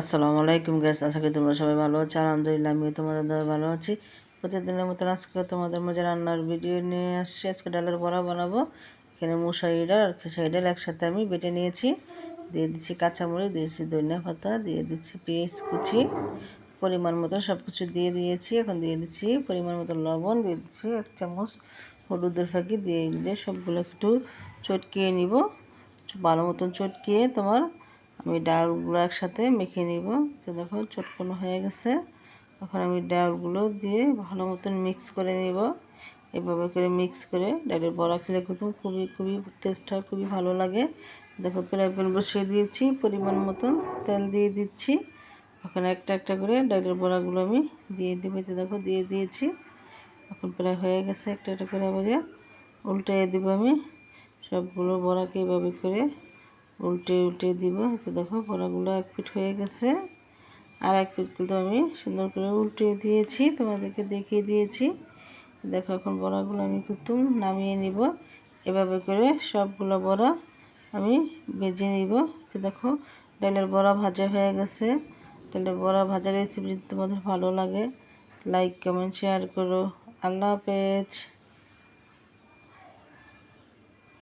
আসসালামু আলাইকুম গ্যাস আশা করি তোমরা সবাই ভালো আছো। আলহামদুলিল্লাহ, আমিও তোমাদের দ্বারা ভালো আছি। প্রতিদিনের মতন আজকে তোমাদের মাঝে রান্নার ভিডিও নিয়ে আসছি। আজকে ডালের বড়া বানাবো। এখানে মুসারি ডাল আর খেসারি ডাল একসাথে আমি বেটে নিয়েছি। দিয়ে দিচ্ছি কাঁচামরিচ দিয়েছি ধনিয়া পাতা, দিয়ে দিচ্ছি পেঁয়াজ কুচি। পরিমাণ মতো সব কিছু দিয়ে দিয়েছি। এখন দিয়ে দিচ্ছি পরিমাণ মতো লবণ, দিয়ে দিচ্ছি এক চামচ হলুদের ফাঁকি। দিয়ে দিয়ে সবগুলো একটু চটকিয়ে নিব। ভালো মতন চটকিয়ে তোমার আমি ডালগুলো একসাথে মেখে নিব। তো দেখো চটকানো হয়ে গেছে। এখন আমি ডালগুলো দিয়ে ভালো মতন মিক্স করে নিব। এভাবে করে মিক্স করে ডালের বড়া খেলে কিন্তু খুবই খুবই টেস্ট হয়, খুবই ভালো লাগে। দেখো প্রায় বসিয়ে দিয়েছি, পরিমাণ মতন তেল দিয়ে দিচ্ছি। ওখানে একটা একটা করে ডালের বড়াগুলো আমি দিয়ে দিব। এতে দেখো দিয়ে দিয়েছি। এখন প্রায় হয়ে গেছে একটা একটা করে আবার উল্টে দিব আমি। সবগুলো বড়াকে এভাবে করে উল্টে উল্টে দিব। তো দেখো বড়াগুলো এক পিঠ হয়ে গেছে। আর এক পিঠ কিন্তু আমি সুন্দর করে উল্টে দিয়েছি, তোমাদেরকে দেখিয়ে দিয়েছি। দেখো, এখন বড়াগুলো আমি কিন্তু নামিয়ে নিব। এভাবে করে সবগুলো বড়া আমি ভেজে নিব। তো দেখো, ডালের বড়া ভাজা হয়ে গেছে। ডালের বড়া ভাজা রেসিপি তোমাদের ভালো লাগে লাইক কমেন্ট শেয়ার করো। আল্লাহ হাফেজ।